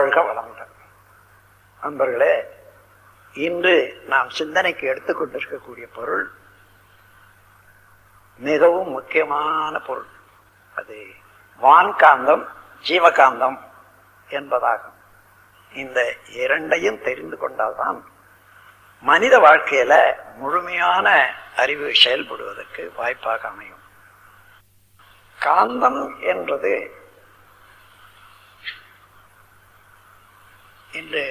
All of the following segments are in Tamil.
வாழ்க வளமுடன். நண்பர்களே இன்று நாம் சிந்தனைக்கு எடுத்துக்கொண்டிருக்கக்கூடிய பொருள் மிகவும் முக்கியமான பொருள். அது வான்காந்தம் ஜீவகாந்தம் என்பதாகும். இந்த இரண்டையும் தெரிந்து கொண்டால்தான் மனித வாழ்க்கையில முழுமையான அறிவு செயல்படுவதற்கு வாய்ப்பாக அமையும். காந்தம் என்றது இன்று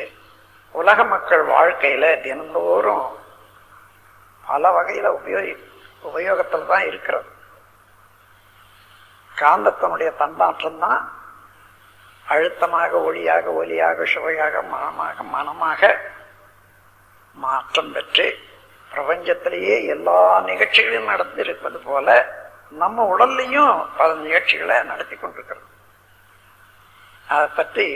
உலக மக்கள் வாழ்க்கையில் தினந்தோறும் பல வகையில் உபயோகி உபயோகத்தில் தான் இருக்கிறது. காந்தத்தினுடைய தன்மாற்றம்தான் அழுத்தமாக ஒளியாக ஒலியாக சுவையாக மனமாக மனமாக மாற்றம் பெற்று பிரபஞ்சத்திலேயே எல்லா நிகழ்ச்சிகளையும் நடந்திருப்பது போல நம்ம உடல்லையும் பல நிகழ்ச்சிகளை நடத்தி கொண்டிருக்கிறோம் அதை பற்றி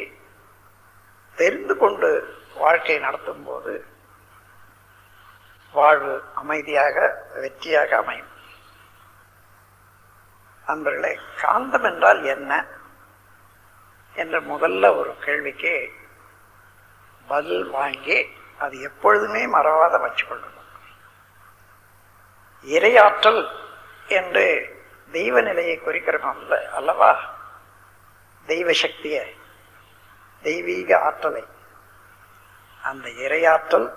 தெரிந்து கொண்டு வாழ்க்கை நடத்தும் போது வாழ்வு அமைதியாக வெற்றியாக அமையும். நண்பர்களே காந்தம் என்றால் என்ன? என்ற முதல்ல ஒரு கேள்விக்கு பதில் வாங்கி அது எப்பொழுதுமே மறவாத வச்சுக்கொள்ளணும் இரையாற்றல் என்று தெய்வ நிலையை குறிக்கிறோம் அல்ல அல்லவா? தெய்வ சக்தியை. தெய்வீக ஆற்றலை. அந்த இறையாற்றல்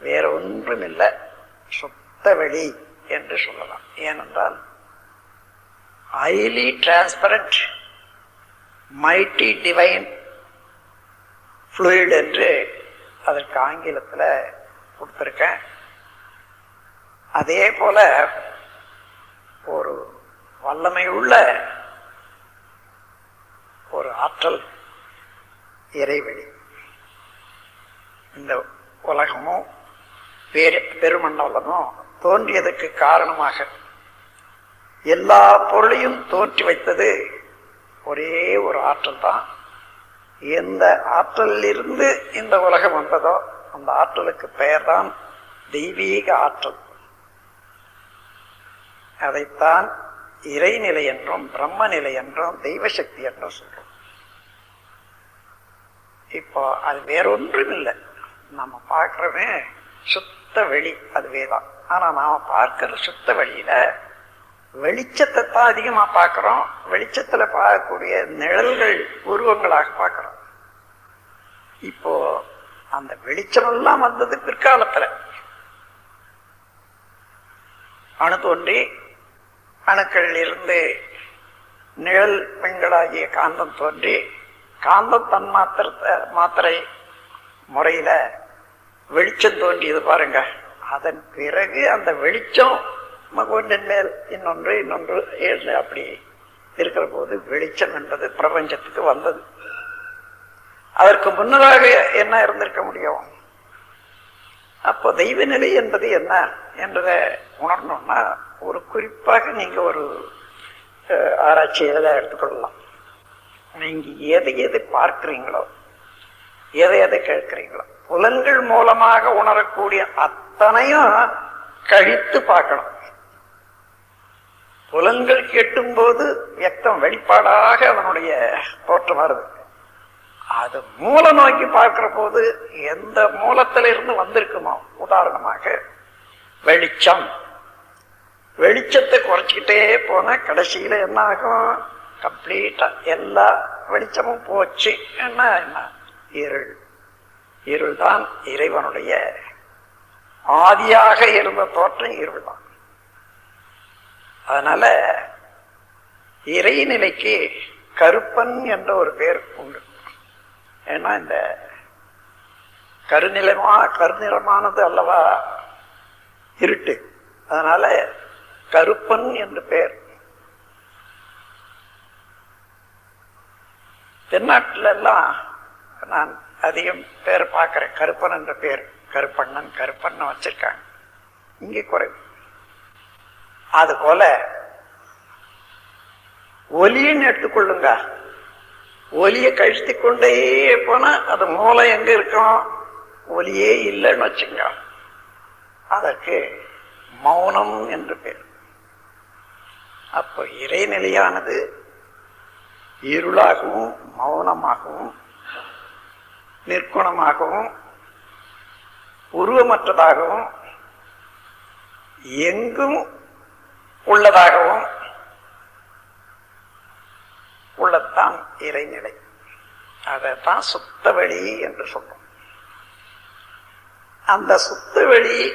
வேற ஒன்றுமில்லை சுத்த வெளி என்று சொல்லலாம். ஏனென்றால் highly transparent mighty divine fluid என்று அதற்கு ஆங்கிலத்தில் கொடுத்துருக்கேன். அதே போல ஒரு வல்லமை உள்ள ஒரு ஆற்றல் இறைவழி. இந்த உலகமும் பேரு பெருமண்டலமும் தோன்றியதற்கு காரணமாக எல்லா பொருளையும் தோற்றி வைத்தது ஒரே ஒரு ஆற்றல் தான். எந்த ஆற்றலிலிருந்து இந்த உலகம் வந்ததோ அந்த ஆற்றலுக்கு பெயர் தான் தெய்வீக ஆற்றல். அதைத்தான் இறைநிலை என்றும் பிரம்ம நிலை என்றும் தெய்வ சக்தி என்றும் சொல்றோம். இப்போ அது வேறொன்றும் இல்லை நம்ம பார்க்குறமே சுத்த வெளி அதுவே தான் ஆனால் நாம பார்க்குற சுத்த வெளியில் வெளிச்சத்தை தான் அதிகமா பார்க்குறோம். வெளிச்சத்துல பார்க்கக்கூடிய நிழல்கள் உருவங்களாக பார்க்குறோம். இப்போ அந்த வெளிச்சமெல்லாம் வந்தது பிற்காலத்துல. அணு தோன்றி அணுக்களிலிருந்து நிழல் பெண்களாகிய காந்தம் தோன்றி காந்த தன் மாத்திரை முறையில வெளிச்சம் தோன்றியது பாருங்க. அதன் பிறகு அந்த வெளிச்சம் ஒன்றின் மேல் இன்னொன்று இன்னொன்று ஏழு அப்படி இருக்கிற போது வெளிச்சம் என்பது பிரபஞ்சத்துக்கு வந்தது. அதற்கு முன்னதாக என்ன இருந்திருக்க முடியும்? அப்போ தெய்வ நிலை என்பது என்ன என்றதை உணரணும்னா ஒரு குறிப்பாக நீங்க ஒரு ஆராய்ச்சியில எடுத்துக்கொள்ளலாம். நீங்க எதை எதை பார்க்கிறீங்களோ எதை எதை கேட்கிறீங்களோ புலன்கள் மூலமாக உணரக்கூடிய அத்தனையும் கழித்து பார்க்கணும். புலன்கள் கேட்டும் போது வியக்தம் வெளிப்பாடாக அதனுடைய தோற்றம் வருது. அது மூல நோக்கி பார்க்கிற போது எந்த மூலத்திலிருந்து வந்திருக்குமோ உதாரணமாக வெளிச்சம். வெளிச்சத்தை குறைச்சிக்கிட்டே போன கடைசியில என்ன ஆகும்? கம்ப்ளீட்டா எல்லா வெளிச்சமும் போச்சு. என்ன என்ன? இருள். இருள் தான் இறைவனுடைய ஆதியாக இருந்த தோற்றம் இருள் தான் அதனால இறைநிலைக்கு கருப்பன் என்ற ஒரு பேர் உண்டு. ஏன்னா இந்த கருநிலமா கருநிறமானது அல்லவா? இருட்டு. அதனால கருப்பன் என்று பெயர் தென்னாட்டில் எல்லாம் நான் அதிகம் பேர் பார்க்குறேன். கருப்பன் என்ற பேர். கருப்பண்ணன் கருப்பண்ணன் வச்சிருக்காங்க. இங்கே குறைவு அது போல ஒலின்னு எடுத்துக்கொள்ளுங்க. ஒலியை கழித்து கொண்டே போனா அது மூலம் எங்க இருக்கும்? ஒலியே இல்லைன்னு வச்சுங்க அதற்கு மௌனம் என்று பேர். அப்போ இறைநிலையானது இருளாகவும் மௌனமாகவும் நிற்குணமாகவும் உருவமற்றதாகவும் எங்கும் உள்ளதாகவும் உள்ளத்தான் இறைநிலை. அதைத்தான் சுத்த வழி என்று சொல்றோம். அந்த சுத்த வழி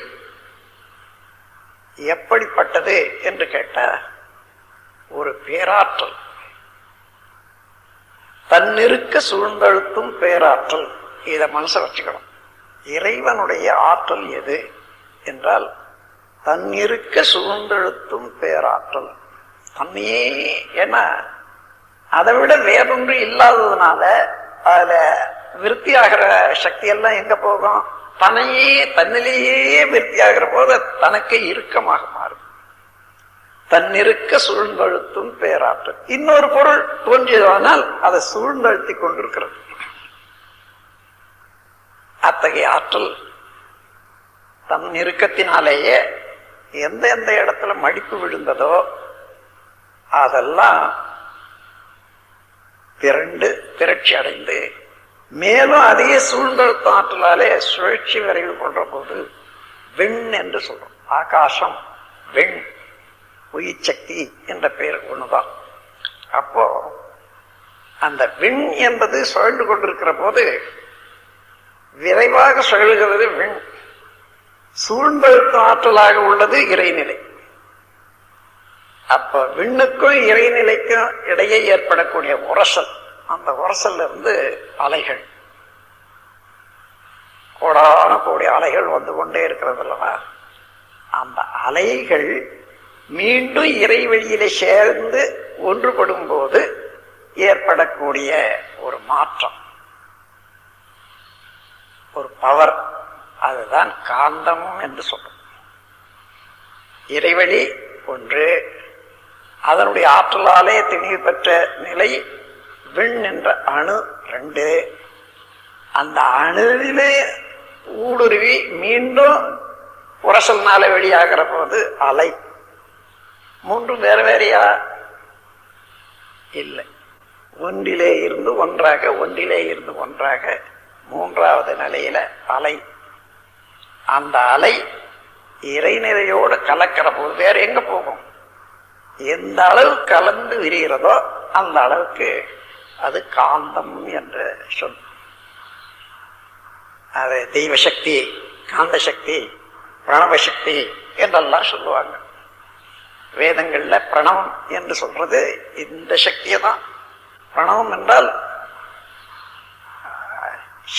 எப்படிப்பட்டது என்று கேட்ட ஒரு பேராற்றல். தன்னிருக்க சூழ்ந்தழுத்தும் பேராற்றல். இதை மனசை வச்சுக்கணும். இறைவனுடைய ஆற்றல் எது என்றால் தன்னிருக்க சூழ்ந்தழுத்தும் பேராற்றல். தன்னையே ஏன்னா அதை விட வேறொன்று இல்லாததுனால அதுல விருத்தியாகிற சக்தி எல்லாம் எங்க போகும்? தன்னையே தன்னிலேயே விருத்தியாகிற போது தனக்கு இறுக்கமாக மாறும். தன்னிருக்க சூழ்ந்தழுத்தும் பேராற்றல். இன்னொரு பொருள் தோன்றியதானால் அதை சூழ்ந்தழுத்தி கொண்டிருக்கிறது. அத்தகைய ஆற்றல் தன் நெருக்கத்தினாலேயே எந்த எந்த இடத்துல மடிப்பு விழுந்ததோ அதெல்லாம் திரண்டு திரட்சி அடைந்து மேலும் அதே சூழ்ந்தழுத்த ஆற்றலாலே சுழற்சி வரையில் கொண்ட போது வெண் என்று சொல்றோம். ஆகாசம் வெண். உயிர் சக்தி என்ற பெயர் ஒண்ணுதான். அப்போ அந்த விண் என்பது சுழன்று கொண்டிருக்கிற போது விரைவாக சுழல்கிறது விண். சூழ்ந்தழுத்த ஆற்றலாக உள்ளது இறைநிலை. அப்ப விண்ணுக்கும் இறைநிலைக்கும் இடையே ஏற்படக்கூடிய உரசல் அந்த உரசல்ல இருந்து அலைகள். கோடான கோடி அலைகள் வந்து கொண்டே இருக்கிறது அல்லவா? அந்த அலைகள் மீண்டும் இறைவெளியில சேர்ந்து ஒன்றுபடும் போது ஏற்படக்கூடிய ஒரு மாற்றம். ஒரு பவர் அதுதான் காந்தமும் என்று சொல்றோம். இறைவெளி ஒன்று. அதனுடைய ஆற்றலாலே திணிவு பெற்ற நிலை விண் என்ற அணு ரெண்டு. அந்த அணுவிலே ஊடுருவி மீண்டும் உரசல்னால வெளியாகிற போது அலை. மூன்றும் வேற வேறையா? இல்லை. ஒன்றிலே இருந்து ஒன்றாக ஒன்றிலே இருந்து ஒன்றாக மூன்றாவது நிலையில அலை. அந்த அலை இறைநிலையோடு கலக்கிற போது வேற எங்க போகும்? எந்த அளவு கலந்து விரிகிறதோ அந்த அளவுக்கு அது காந்தம் என்று சொல். அது தெய்வ சக்தி காந்த சக்தி பிரணவ சக்தி என்றெல்லாம் சொல்லுவாங்க. வேதங்கள்ல பிரணவம் என்று சொல்றது இந்த சக்தியை தான். பிரணவம் என்றால்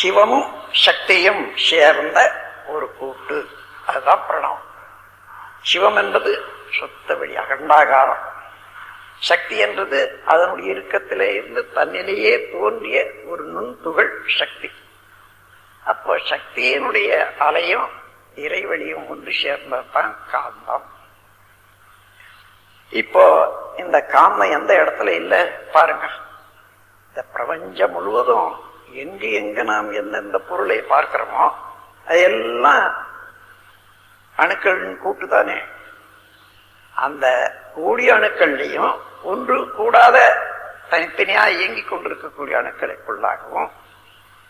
சிவமும் சக்தியும் சேர்ந்த ஒரு கூட்டு. அதுதான் பிரணவம். சிவம் என்பது சுத்த வெளி அகண்டாகாரம். சக்தி என்றது அதனுடைய இறுக்கத்திலே இருந்து தன்னிலேயே தோன்றிய ஒரு நுண்துகள் சக்தி. அப்போ சக்தியினுடைய அலையும் இறைவெளியும் ஒன்று சேர்ந்ததுதான் காந்தம். இப்போ இந்த காம எந்த இடத்துல இல்லை? பாருங்க. இந்த பிரபஞ்சம் முழுவதும் எங்கு எங்க நாம் எந்தெந்த பொருளை பார்க்கிறோமோ அதெல்லாம் அணுக்களின் கூட்டு தானே. அந்த கூடிய அணுக்கள்லையும் ஒன்று கூடாத தனித்தனியாக இயங்கிக் கொண்டிருக்கக்கூடிய அணுக்களுக்குள்ளாகவும்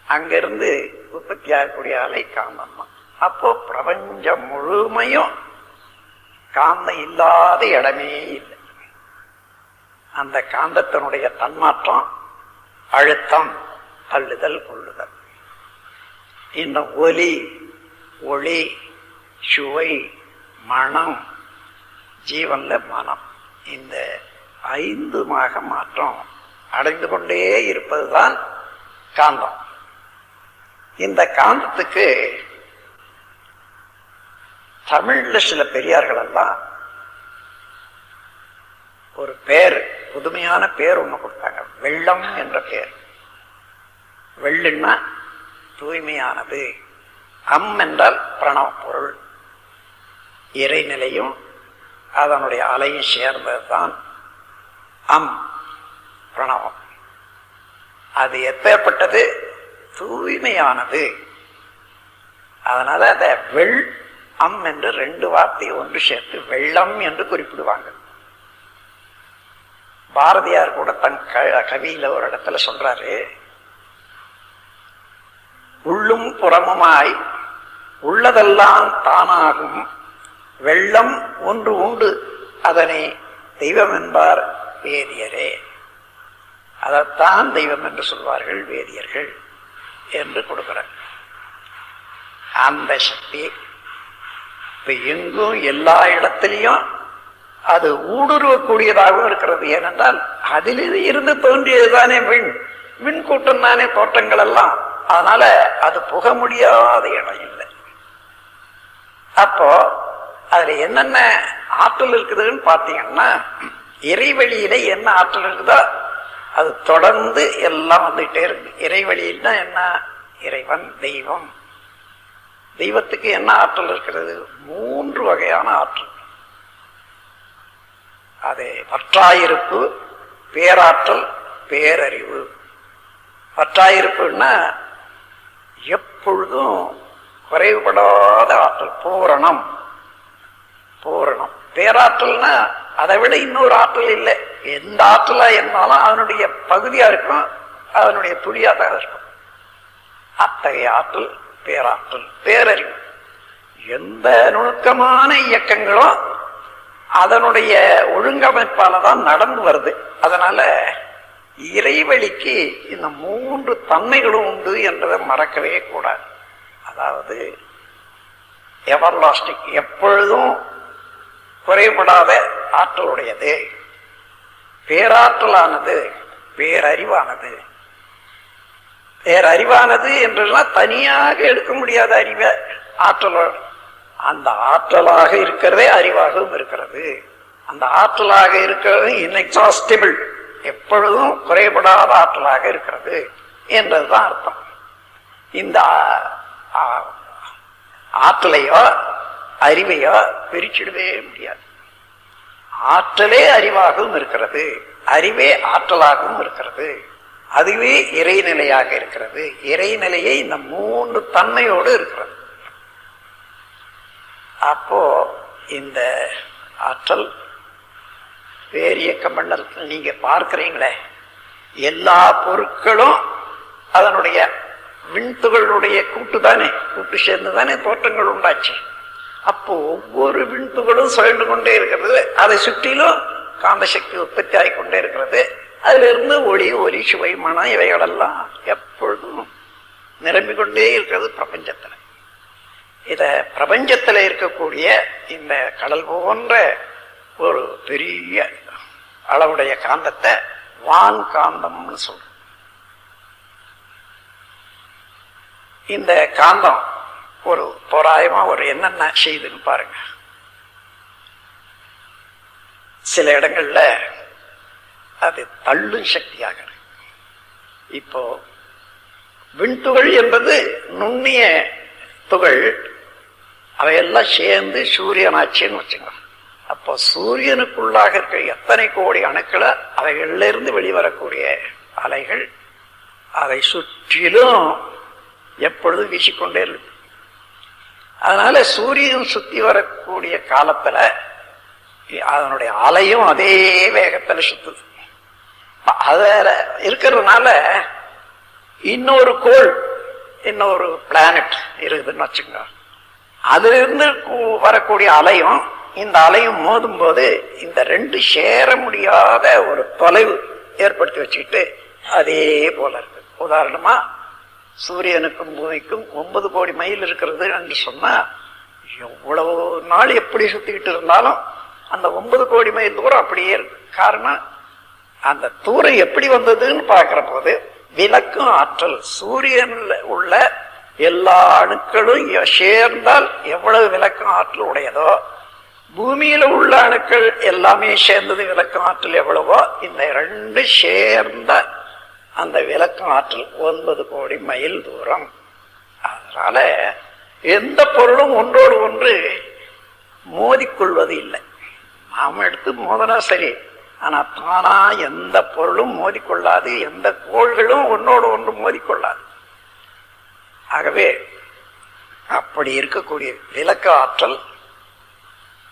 அங்கிருந்து உற்பத்தி ஆகக்கூடிய அலை காமம். தான் அப்போ பிரபஞ்சம் முழுமையும் காந்தம் இல்லாத இடமே இல்லை. அந்த காந்தத்தினுடைய தன்மாற்றம் அழுத்தம் தள்ளுதல் கொள்ளுதல். இன்னும் ஒலி ஒளி சுவை மனம் ஜீவன்ல மனம். இந்த ஐந்துமாக மாற்றம் அடைந்து கொண்டே இருப்பதுதான் காந்தம். இந்த காந்தத்துக்கு தமிழ்ல சில பெரியார்கள் எல்லாம் ஒரு பேர் புதுமையான பேர் ஒன்று கொடுத்தாங்க. வெள்ளம் என்ற பேர். வெள்ளுன்னா தூய்மையானது. அம் என்றால் பிரணவ பொருள் இறைநிலையும் அதனுடைய அலையும் சேர்ந்ததுதான் அம் பிரணவம். அது எப்பேற்பட்டது? தூய்மையானது. அதனால அதை வெள் அம் என்று ரெண்டு வார்த்தையை ஒன்று சேர்த்து வெள்ளம் என்று குறிப்பிடுவாங்க. பாரதியார் கூட தன் க கவியில ஒரு இடத்துல சொல்றாரு உள்ளும் புறமுமாய் உள்ளதெல்லாம் தானாகும். வெள்ளம் ஒன்று உண்டு. அதனை தெய்வம் என்பார் வேதியரே. அதைத்தான் தெய்வம் என்று சொல்வார்கள் வேதியர்கள் என்று கொடுக்கிறார். அந்த சக்தி இப்ப எங்கும் எல்லா இடத்திலையும் அது ஊடுருவக்கூடியதாகவும் இருக்கிறது. ஏனென்றால் அதில் இருந்து தோன்றியதுதானே விண். விண் கூட்டம் தானே தோட்டங்கள் எல்லாம். அதனால அது புக முடியாத இடம் இல்லை. அப்போ அதுல என்னென்ன ஆற்றல் இருக்குதுன்னு பார்த்தீங்கன்னா இறைவெளியில என்ன ஆற்றல் இருக்குதோ அது தொடர்ந்து எல்லாம் வந்துகிட்டே இருக்கு. தான் என்ன? இறைவன் தெய்வம். தெய்வத்துக்கு என்ன ஆற்றல் இருக்கிறது? மூன்று வகையான ஆற்றல். அது பற்றாயிருப்பு பேராற்றல் பேரறிவு. பற்றாயிருப்புன்னா எப்பொழுதும் குறைவுபடாத ஆற்றல் பூரணம். பூரணம். பேராற்றல்னா அதை விட இன்னொரு ஆற்றல் இல்லை. எந்த ஆற்றலா இருந்தாலும் அதனுடைய பகுதியா இருக்கும் அதனுடைய துளியா தான் இருக்கும். அத்தகைய ஆற்றல் பேராற்றல் பேரறிவு. எந்த நுணுக்கமான இயக்கங்களோ அதனுடைய ஒழுங்கமைப்பால தான் நடந்து வருது. அதனால இறைவழிக்கு இந்த மூன்று தன்மைகளும் உண்டு என்றதை மறக்கவே கூடாது. அதாவது எவர்லாஸ்டிக் எப்பொழுதும் குறைபடாத ஆற்றலுடையது. பேராற்றலானது பேரறிவானது. வேற அறிவானது என்றெல்லாம் தனியாக எடுக்க முடியாத அறிவை ஆற்றலோ. அந்த ஆற்றலாக இருக்கிறதே அறிவாகவும் இருக்கிறது. அந்த ஆற்றலாக இருக்கிறது இன்எக்ஸாஸ்டிபிள் எப்பொழுதும் குறைபடாத ஆற்றலாக இருக்கிறது என்றதுதான் அர்த்தம். இந்த ஆற்றலையோ அறிவையோ பிரிச்சிடவே முடியாது. ஆற்றலே அறிவாகவும் இருக்கிறது அறிவே ஆற்றலாகவும் இருக்கிறது. அதுவே இறைநிலையாக இருக்கிறது. இறைநிலையை இந்த மூன்று தன்மையோடு இருக்கிறது அப்போ இந்த ஆற்றல் பேரியக்க மண்டலத்தில் நீங்க பார்க்கிறீங்களே எல்லா பொருட்களும் அதனுடைய விண்துகளுடைய கூட்டு தானே கூட்டு சேர்ந்து தானே தோற்றங்கள் உண்டாச்சு. அப்போ ஒவ்வொரு விண்துகளும் சுழண்டு கொண்டே இருக்கிறது. அதை சுற்றிலும் காந்தசக்தி உற்பத்தி ஆகி கொண்டே இருக்கிறது. அதிலிருந்து ஒளி ஒலி சுவை மனம் இவைகளெல்லாம் எப்பொழுதும் நிரம்பிக்கொண்டே இருக்கிறது பிரபஞ்சத்தில். இத பிரபஞ்சத்தில் இருக்கக்கூடிய இந்த கடல் போன்ற ஒரு பெரிய அளவுடைய காந்தத்தை வான் காந்தம்னு சொல்றோம். இந்த காந்தம் ஒரு தோராயமா ஒரு என்னென்ன செய்துன்னு பாருங்க. சில இடங்கள்ல அது தள்ளும் சக்தியாக இப்போ விண்துகள் என்பது நுண்ணிய துகள் அவையெல்லாம் சேர்ந்து சூரியனாச்சின்னு வச்சுங்க அப்போ சூரியனுக்குள்ளாக இருக்கிற எத்தனை கோடி அணுக்களை அவைகளிலிருந்து வெளிவரக்கூடிய அலைகள் அதை சுற்றிலும் எப்பொழுதும் வீசிக்கொண்டே இருக்கு. அதனால சூரியன் சுத்தி வரக்கூடிய காலத்துல அதனுடைய அலையும் அதே வேகத்துல சுத்துது. அதில் இருக்கிறதுனால இன்னொரு கோள் இன்னொரு பிளானட் இருக்குதுன்னு வச்சுங்க அதுலேருந்து வரக்கூடிய அலையும் இந்த அலையும் மோதும் போது இந்த ரெண்டு சேர முடியாத ஒரு தொலைவு ஏற்படுத்தி வச்சுக்கிட்டு அதே போல இருக்கு. உதாரணமா சூரியனுக்கும் பூமிக்கும் ஒன்பது கோடி மைல் இருக்கிறது என்று சொன்னா எவ்வளவு நாள் எப்படி சுத்திக்கிட்டு இருந்தாலும் அந்த ஒன்பது கோடி மைல் தூரம் அப்படியே இருக்கு. காரணம் அந்த தூரம் எப்படி வந்ததுன்னு பார்க்கிற போது விளக்கும் ஆற்றல் சூரியன்ல உள்ள எல்லா அணுக்களும் சேர்ந்தால் எவ்வளவு விளக்கும் ஆற்றல் உடையதோ பூமியில உள்ள அணுக்கள் எல்லாமே சேர்ந்தது விளக்கும் ஆற்றல் எவ்வளவோ இந்த ரெண்டு சேர்ந்த அந்த விளக்கும் ஆற்றல் ஒன்பது கோடி மைல் தூரம். அதனால எந்த பொருளும் ஒன்றோடு ஒன்று மோதிக்கொள்வது இல்லை. நாம் எடுத்து மோதனா சரி. ஆனா தானா எந்த பொருளும் மோதிக்கொள்ளாது எந்த கோள்களும் ஒன்னோடு ஒன்று மோதிக்கொள்ளாது. ஆகவே அப்படி இருக்கக்கூடிய விளக்கு ஆற்றல்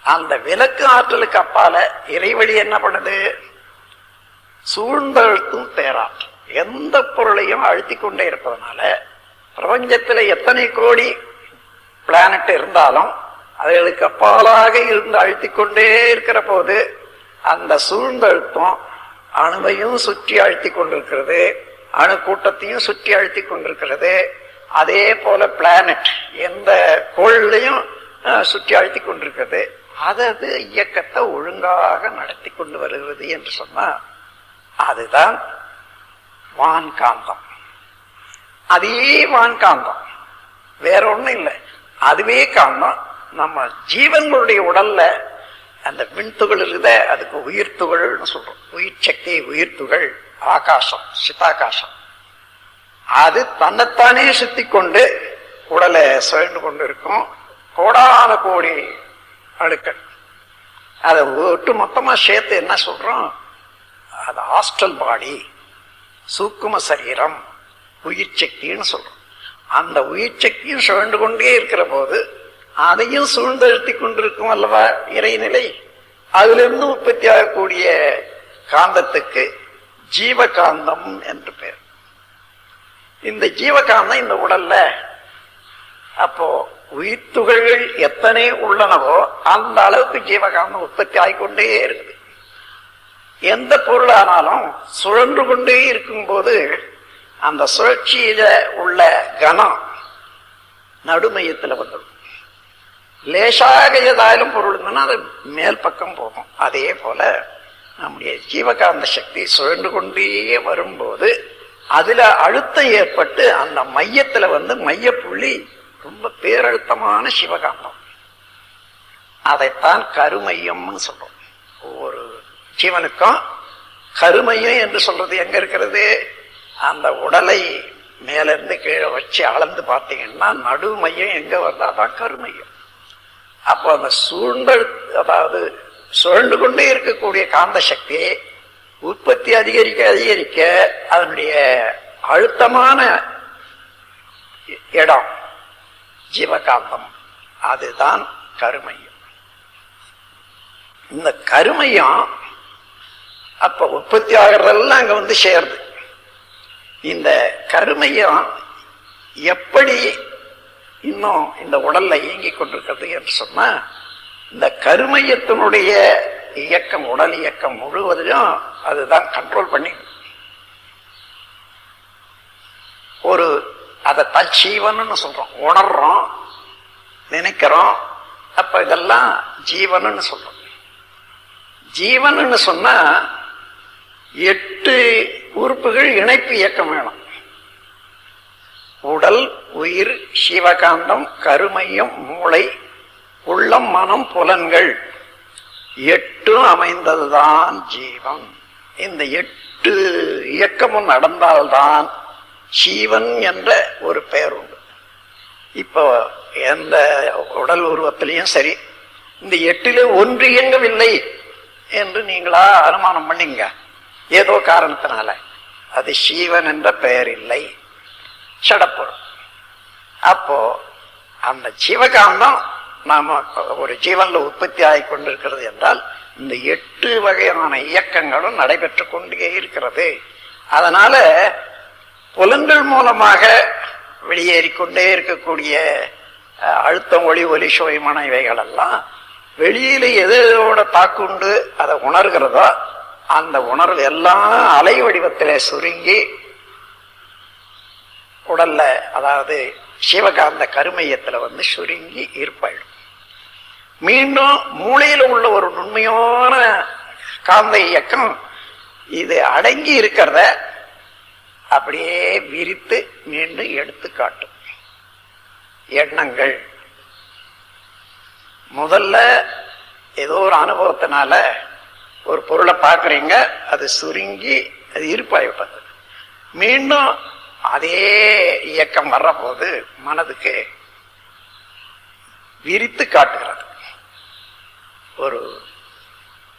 அந்த விளக்கு ஆற்றலுக்கு அப்பால இறைவழி என்ன பண்ணுது? சூழ்ந்தழுத்தும் பேராற்றல். எந்த பொருளையும் அழுத்தி கொண்டே இருப்பதனால பிரபஞ்சத்தில் எத்தனை கோடி பிளானட் இருந்தாலும் அதுகளுக்கு அப்பாலாக இருந்து அழுத்தி கொண்டே இருக்கிற போது அந்த சூழ்ந்தழுத்தம் அணுவையும் சுற்றி அழுத்தி கொண்டிருக்கிறது அணு கூட்டத்தையும் சுற்றி அழுத்தி கொண்டிருக்கிறது. அதே போல பிளானட் எந்த கோள்லையும் சுற்றி அழுத்தி கொண்டிருக்கிறது. அதது இயக்கத்தை ஒழுங்காக நடத்தி கொண்டு வருகிறது என்று சொன்னால் அதுதான் வான்காந்தம். அதே வான்காந்தம். வேற ஒன்றும் இல்லை. அதுவே காந்தம் நம்ம ஜீவன்களுடைய உடல்ல அந்த விண்துகள் இருக்குத அதுக்கு உயிர் துகள்னு சொல்றோம். உயிர் சக்தி உயிர் துகள் ஆகாசம் சிதாகாசம் அது தன்னைத்தானே சுத்தி கொண்டு உடலை சுழண்டு கொண்டு இருக்கும் கோடான கோடி அழுக்கள் அதை ஒட்டு மொத்தமா சேர்த்து என்ன சொல்றோம்? அது ஹாஸ்டல் பாடி சூக்கும சரீரம் உயிர் சக்தின்னு சொல்றோம். அந்த உயிர் சக்தியும் சுழண்டு கொண்டே இருக்கிற போது அதையும் சூழ்ந்தழுத்தி கொண்டிருக்கும் அல்லவா இறைநிலை? அதிலிருந்து உற்பத்தி ஆகக்கூடிய காந்தத்துக்கு ஜீவகாந்தம் என்று பெயர் இந்த ஜீவகாந்தம் இந்த உடல்ல. அப்போ உயிர் துகள்கள் எத்தனை உள்ளனவோ அந்த அளவுக்கு ஜீவகாந்தம் உற்பத்தி ஆகிக்கொண்டே இருக்குது. எந்த பொருளானாலும் சுழன்று கொண்டே இருக்கும்போது அந்த சுழற்சியில உள்ள கனம் நடுமையத்தில் வந்துடும். லேசாக ஏதாயாலும் பொருள் இருந்ததுன்னா அது மேல் பக்கம் போகும். அதே போல நம்முடைய ஜீவகாந்த சக்தி சுழன்று கொண்டே வரும்போது அதுல அழுத்தம் ஏற்பட்டு அந்த மையத்துல வந்து மையப்புள்ளி ரொம்ப பேரழுத்தமான சிவகாந்தம். அதைத்தான் கருமையம்னு சொல்றோம். ஒவ்வொரு ஜீவனுக்கும் கருமையம் என்று சொல்றது எங்க இருக்கிறது? அந்த உடலை மேலிருந்து கீழே வச்சு அளந்து பார்த்தீங்கன்னா நடுமையம் எங்க வருதா கருமையம். அப்போ அந்த சூழ்ந்தல் அதாவது சுழண்டு கொண்டே இருக்கக்கூடிய காந்த சக்தி உற்பத்தி அதிகரிக்க அதிகரிக்க அதனுடைய அழுத்தமான இடம் ஜீவகாந்தம். அதுதான் கருமையம். இந்த கருமையம் அப்ப உற்பத்தி ஆகிறதெல்லாம் அங்க வந்து சேருது இந்த கருமையம் எப்படி இன்னும் இந்த உடல்ல இயங்கிக் கொண்டிருக்கிறது என்று சொன்னா இந்த கருமையத்தினுடைய இயக்கம் உடல் இயக்கம் முழுவதையும் அதுதான் கண்ட்ரோல் பண்ணி ஒரு அதை தச்சீவன்னு சொல்றோம். உணர்றோம் நினைக்கிறோம் அப்ப இதெல்லாம் ஜீவன்னு சொல்றோம். ஜீவன்னு சொன்னா எட்டு உறுப்புகள் இணைப்பு இயக்கம் வேணும். உடல் உயிர் சிவகாந்தம் கருமையம் மூளை உள்ளம் மனம் புலன்கள் எட்டும் அமைந்ததுதான் ஜீவன் இந்த எட்டு இயக்கமும் நடந்தால்தான் ஜீவன் என்ற ஒரு பெயர் உண்டு. இப்போ எந்த உடல் உருவத்திலையும் சரி இந்த எட்டிலே ஒன்று இயங்கவில்லை என்று நீங்களா அனுமானம் பண்ணீங்க. ஏதோ காரணத்தினால. அது சீவன் என்ற பெயர் இல்லை. சடப்பொருள் அப்போ அந்த ஜீவகாந்தம் நாம ஒரு ஜீவன்ல உற்பத்தி ஆகி கொண்டிருக்கிறது என்றால் இந்த எட்டு வகையான இயக்கங்களும் நடைபெற்று கொண்டே இருக்கிறது. அதனால புலன்கள் மூலமாக வெளியேறிக்கொண்டே இருக்கக்கூடிய அழுத்தம் ஒளி ஒலி சுவைமான இவைகள் எல்லாம் வெளியில எதோட தாக்குண்டு அதை உணர்கிறதோ அந்த உணர்வு எல்லாம் அலை வடிவத்திலே சுருங்கி உடல்ல அதாவது சிவகாந்த கருமையத்தில் வந்து சுருங்கி இருப்பாயிடும். மீண்டும் மூளையில் உள்ள ஒரு நுண்மையான காந்த இயக்கம் இது அடங்கி இருக்கிறத அப்படியே விரித்து மீண்டும் எடுத்து காட்டும். எண்ணங்கள். முதல்ல ஏதோ ஒரு அனுபவத்தினால ஒரு பொருளை பார்க்குறீங்க அது சுருங்கி அது இருப்பாய்விட்டது மீண்டும் அதே இயக்கம் வர்றபோது மனதுக்கு விரித்து காட்டுகிறது. ஒரு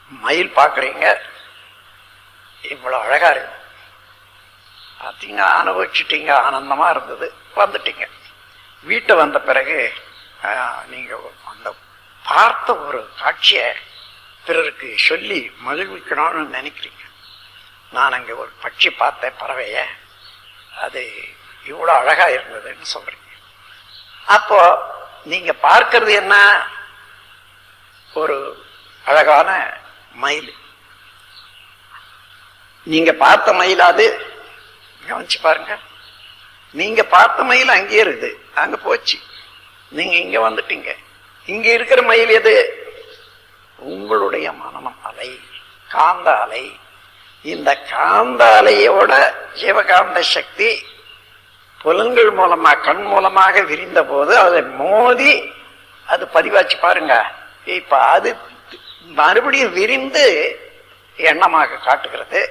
மயில் பார்க்குறீங்க. இவ்வளோ அழகா இருக்கு. அப்படிங்க அனுபவிச்சுட்டீங்க ஆனந்தமா இருந்தது. வந்துட்டீங்க. வீட்டை வந்த பிறகு நீங்கள் நீங்க அந்த பார்த்த ஒரு காட்சியை பிறருக்கு சொல்லி மகிழ்விக்கணும்னு நினைக்கிறீங்க. நான் அங்கே ஒரு பட்சி பார்த்தேன் பறவையை. அது இவ்வளோ அழகா இருந்ததுன்னு சொல்றீங்க. அப்போ நீங்க பார்க்கறது என்ன? ஒரு அழகான மயில். நீங்க பார்த்த மயில் அது? கவனிச்சு பாருங்க. நீங்க பார்த்த மயில் அங்கே இருக்குது. அங்க போச்சு. நீங்க இங்க வந்துட்டீங்க. இங்க இருக்கிற மயில் எது? உங்களுடைய மனநம் அலை காந்த அலை. இந்த காந்தாலையோட ஜீவகாந்த சக்தி புலன்கள் மூலமா கண் மூலமாக விரிந்த போது அதை மோதி அது பதிவாச்சு பாருங்க. இப்ப அது மறுபடியும் விரிந்து எண்ணமாக காட்டுகிறது.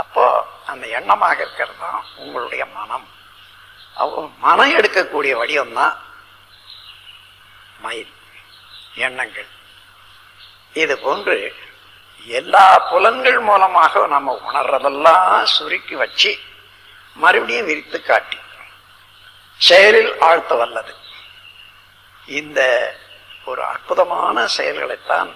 அப்போ அந்த எண்ணமாக இருக்கிறது தான் உங்களுடைய மனம். மனம் எடுக்கக்கூடிய வடிவம் தான் மயில் எண்ணங்கள். இது போன்று எல்லா புலன்கள் மூலமாக நம்ம உணர்றதெல்லாம் சுருக்கி வச்சு மறுபடியும் விரித்து காட்டி. செயலில் ஆழ்த்த வல்லது. இந்த ஒரு அற்புதமான செயல்களைத்தான்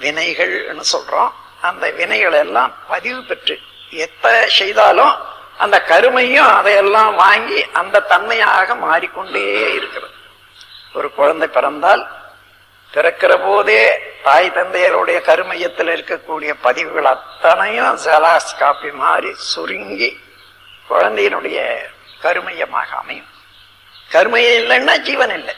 வினைகள்னு சொல்றோம். அந்த வினைகள் எல்லாம் பதிவு பெற்று எத்த செய்தாலும் அந்த கருமையும் அதையெல்லாம் வாங்கி அந்த தன்மையாக மாறிக்கொண்டே இருக்கிறது. ஒரு குழந்தை பிறந்தால் பிறக்கிற போதே தாய் தந்தையருடைய கருமையத்தில் இருக்கக்கூடிய பதிவுகள் அத்தனையும் ஜலாஸ் காப்பி மாறி சுருங்கி குழந்தையினுடைய கருமையமாக அமையும். கருமையம் இல்லைன்னா ஜீவன் இல்லை.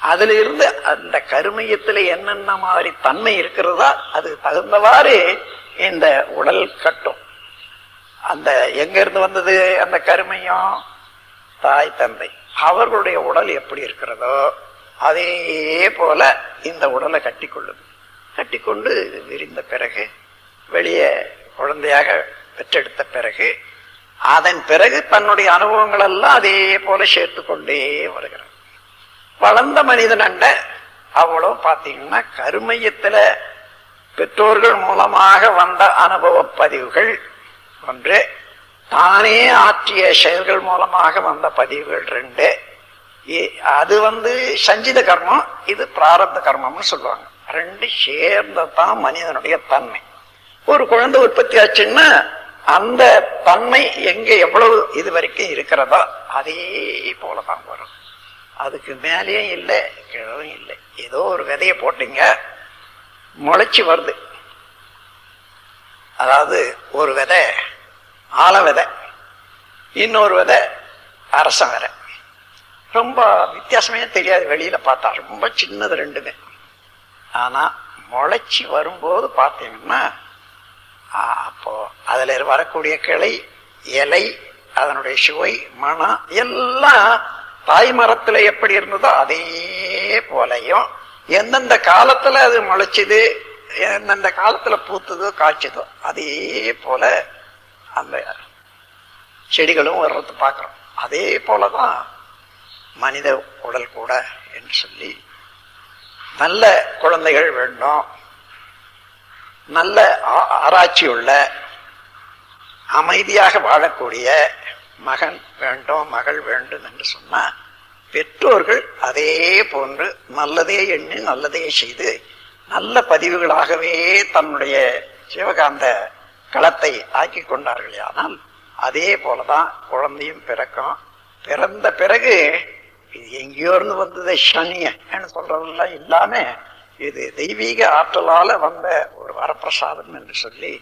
அதுல இருந்து அந்த கருமையத்துல என்னென்ன மாதிரி தன்மை இருக்கிறதா அது தகுந்தவாறு இந்த உடல் கட்டும். அந்த எங்க இருந்து வந்தது அந்த கருமையம்? தாய் தந்தை. அவர்களுடைய உடல் எப்படி இருக்கிறதோ அதே போல இந்த உடலை கட்டி கொள்ளுது கட்டி கொண்டு விரிந்த பிறகு வெளியே குழந்தையாக பெற்றெடுத்த பிறகு அதன் பிறகு தன்னுடைய அனுபவங்கள் எல்லாம் அதே போல சேர்த்து கொண்டே வருகிறது வளர்ந்த மனிதன் அண்ட அவ்வளவு பார்த்தீங்கன்னா கருமையத்தில் பெற்றோர்கள் மூலமாக வந்த அனுபவ பதிவுகள் ஒன்று தானே ஆற்றிய செயல்கள் மூலமாக வந்த பதிவுகள் ரெண்டு அது வந்து சஞ்சித கர்மம் இது பிராரப்த கர்மம்னு சொல்லுவாங்க. ரெண்டு சேர்ந்ததான் மனிதனுடைய தன்மை. ஒரு குழந்தை உற்பத்தி ஆச்சுன்னா அந்த தன்மை எங்க எவ்வளவு இது வரைக்கும் இருக்கிறதோ அதே போலதான் வரும். அதுக்கு மேலேயும் இல்லை கிழவும் இல்லை. ஏதோ ஒரு விதையை போட்டீங்க முளைச்சி வருது. அதாவது ஒரு விதை ஆல விதை இன்னொரு விதை அரச விதை ரொம்ப வித்தியாசமே தெரியாது. வெளியில பார்த்தா ரொம்ப சின்னது ரெண்டுமே. ஆனா முளைச்சி வரும்போது பார்த்தீங்கன்னா அப்போ அதுல வரக்கூடிய கிளை இலை அதனுடைய சுவை மனம் எல்லாம் தாய் மரத்துல எப்படி இருந்ததோ அதே போலையும் எந்தெந்த காலத்துல அது முளைச்சது எந்தெந்த காலத்துல பூத்ததோ காய்ச்சதோ அதே போல அந்த செடிகளும் வர்றது பார்க்குறோம். அதே போலதான் மனித உடல் கூட என்று சொல்லி நல்ல குழந்தைகள் வேண்டும் நல்ல ஆ- ஆராய்ச்சி உள்ள அமைதியாக வாழக்கூடிய மகன் வேண்டும் மகள் வேண்டும் என்று சொன்னால் பெற்றோர்கள் அதே போன்று நல்லதே எண்ணி நல்லதே செய்து நல்ல பதிவுகளாகவே தன்னுடைய சிவகாந்த களத்தை ஆக்கி கொண்டார்களே. ஆனால் அதே போலதான் குழந்தையும் பிறக்கும். பிறந்த பிறகு இது எங்கேயோ இருந்து வந்தது சனியன்னு சொல்றதெல்லாம் இல்லாம இது தெய்வீக ஆற்றலால வந்த ஒரு வரப்பிரசாதம் என்று சொல்லி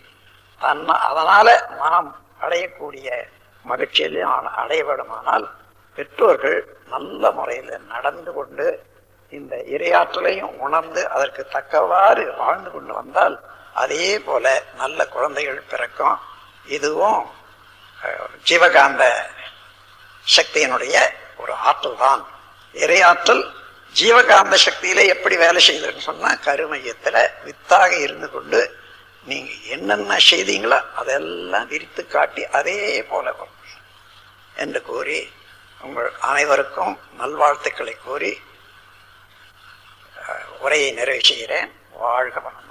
தன்னை அதனால நாம் அடையக்கூடிய மகிழ்ச்சியிலையும் அட- அடைய வேண்டுமானால் பெற்றோர்கள் நல்ல முறையில் நடந்து கொண்டு இந்த இரையாற்றலையும் உணர்ந்து அதற்கு தக்கவாறு வாழ்ந்து கொண்டு வந்தால் அதே போல நல்ல குழந்தைகள் பிறக்கும். இதுவும் ஜீவகாந்த சக்தியினுடைய ஒரு ஆற்றல் தான் இறையாற்றல் ஜீவகாந்த சக்தியில எப்படி வேலை செய்யுதுன்னு சொன்னா கருமையத்துல வித்தாக இருந்து கொண்டு நீங்க என்னென்ன செய்தீங்களோ அதெல்லாம் விரித்து காட்டி அதே போல வரும் என்று கூறி உங்கள் அனைவருக்கும் நல்வாழ்த்துக்களை கூறி அஹ், உரையை நிறைவு செய்கிறேன். வாழ்க வளம்